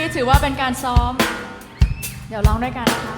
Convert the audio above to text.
ี้ถือว่าเป็นการซ้อม เดี๋ยวร้องด้วยกันนะคะ